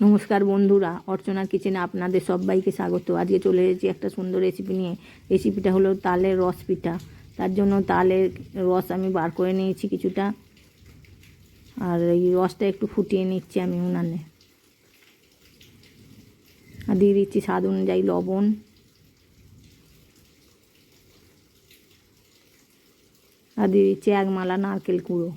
নমস্কার বন্ধুরা, অর্চনা কিচেনে আপনাদের সবাইকে স্বাগত। আজকে চলে এসেছি একটা সুন্দর রেসিপি নিয়ে। রেসিপিটা হলো তালের রস পিঠা। তার জন্য তালের রস আমি বার করে নিয়েছি কিছুটা। আর এই রসটা একটু ফুটিয়ে নিচ্ছি আমি উনানে। আর দিয়ে দিচ্ছি স্বাদ অনুযায়ী লবণ। আর দিয়ে দিচ্ছি এক মালা নারকেল কুড়ো।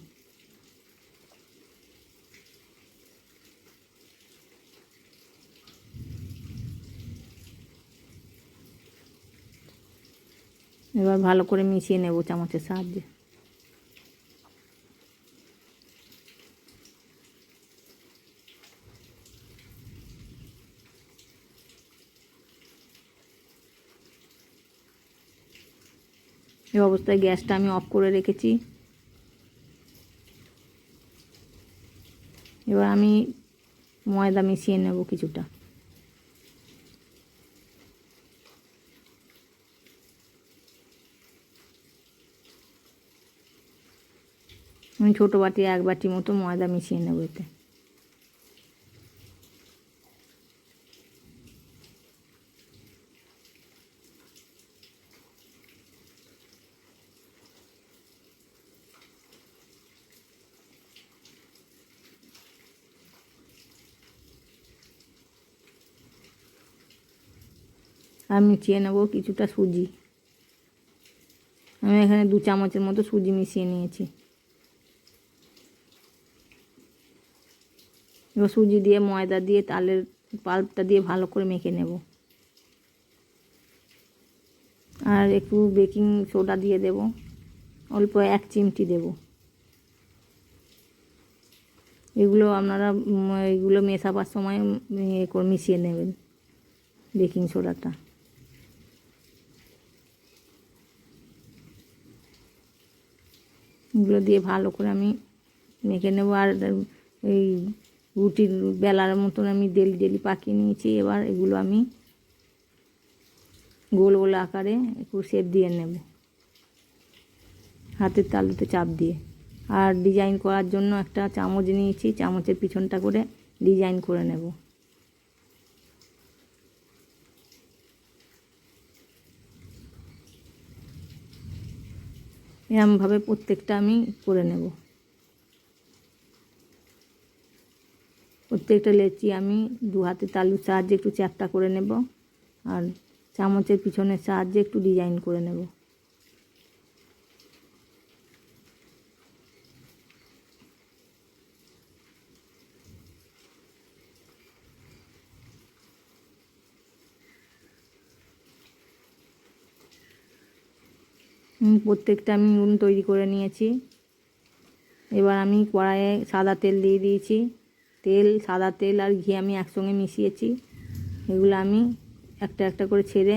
এবার ভালো করে মিশিয়ে নেব চামচের সাহায্যে। এই অবস্থায় গ্যাসটা আমি অফ করে রেখেছি। এবার আমি ময়দা মিশিয়ে নেব কিছুটা। আমি ছোটো বাটি, এক বাটি মতো ময়দা মিশিয়ে নেব এতে। আর মিশিয়ে নেব কিছুটা সুজি। আমি এখানে দু চামচের মতো সুজি মিশিয়ে নিয়েছি। সুজি দিয়ে, ময়দা দিয়ে, তালের পাল্পটা দিয়ে ভালো করে মেখে নেব। আর একটু বেকিং সোডা দিয়ে দেব। অল্প এক চিমটি দেব। এগুলো আপনারা এগুলো মেশাবার সময় মিশিয়ে নেবেন বেকিং সোডাটা। এগুলো দিয়ে ভালো করে আমি মেখে নেব। আর এই রুটির বেলার মতন আমি ডেলি ডেলি পাকিয়ে নিয়েছি। এবার এগুলো আমি গোল গোল আকারে একটু শেপ দিয়ে নেব। হাতের তালুতে চাপ দিয়ে। আর ডিজাইন করার জন্য একটা চামচ নিয়েছি। চামচের পিছনটা করে ডিজাইন করে নেব। এরমভাবে প্রত্যেকটা আমি করে নেব। প্রত্যেকটা লেচি আমি দু হাতে তালুর সাহায্যে একটু চ্যাপটা করে নেব আর চামচের পিছনের সাহায্যে একটু ডিজাইন করে নেব। প্রত্যেকটা আমি উন তৈরি করে নিয়েছি। এবার আমি কড়াইয়ে সাদা তেল দিয়ে দিয়েছি। তেল, সাদা তেল আর ঘি আমি একসঙ্গে মিশিয়েছি। এগুলো আমি একটা একটা করে ছেড়ে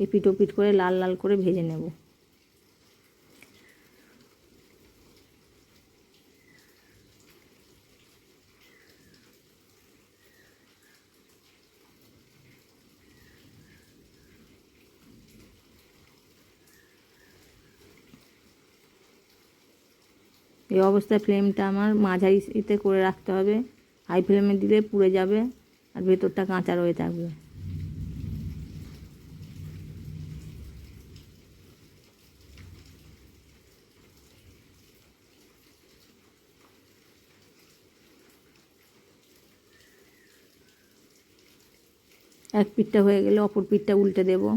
এপিট ওপিট করে লাল লাল করে ভেজে নেব। এই অবস্থায় ফ্লেমটা আমার মাঝারি ইতে করে রাখতে হবে। হাই ফ্লেমে দিলে পুড়ে যাবে আর ভেতরটা কাঁচা রয়ে থাকবে। এক পিঠটা হয়ে গেলে অপর পিঠটা উল্টে দেবো।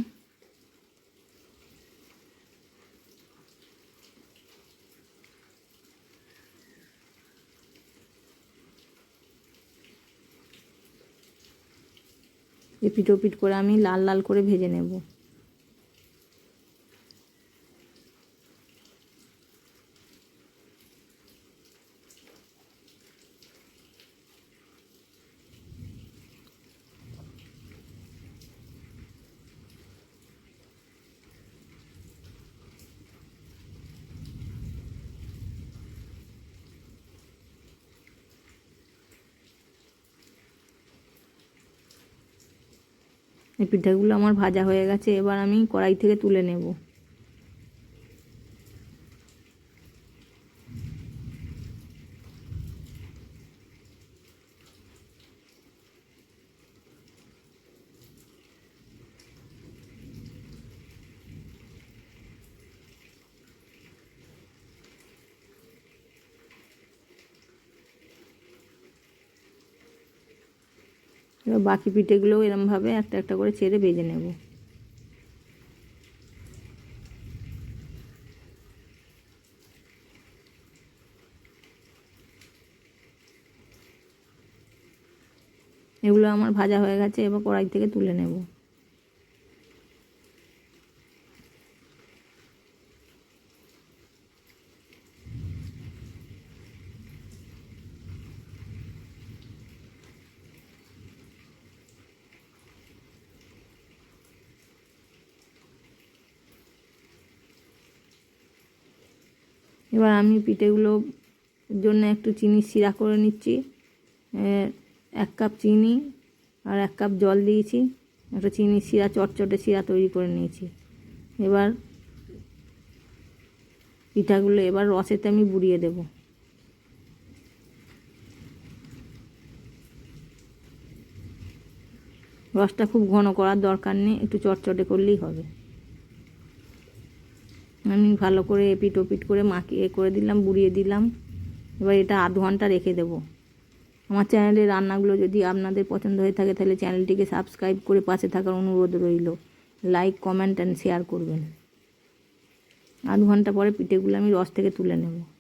এপিট ওপিট করে আমি লাল লাল করে ভেজে নেব। এই পিঠাগুলো আমার ভাজা হয়ে গেছে এবার আমি কড়াই থেকে তুলে নেব। এবার বাকি পিঠেগুলোও এরমভাবে একটা একটা করে ছেড়ে ভেজে নেব। এগুলো আমার ভাজা হয়ে গেছে, এবার কড়াই থেকে তুলে নেব। এবার আমি পিঠেগুলোর জন্য একটু চিনি শিরা করে নিচ্ছি। এক কাপ চিনি আর এক কাপ জল দিয়েছি। একটা চিনির শিরা, চটচটে শিরা তৈরি করে নিয়েছি। এবার পিঠাগুলো এবার রসেতে আমি বুড়িয়ে দেব। রসটা খুব ঘন করার দরকার নেই, একটু চটচটে করলেই হবে। আমি ভালো করে এপিট ওপিট করে মাখিয়ে করে দিলাম, বুড়িয়ে দিলাম। এবার এটা আধ ঘণ্টা রেখে দেব। আমার চ্যানেলের রান্নাগুলো যদি আপনাদের পছন্দ হয়ে থাকে, তাহলে চ্যানেলটিকে সাবস্ক্রাইব করে পাশে থাকার অনুরোধ রইল। লাইক, কমেন্ট অ্যান্ড শেয়ার করবেন। আধ ঘণ্টা পরে পিঠেগুলো আমি রস থেকে তুলে নেব।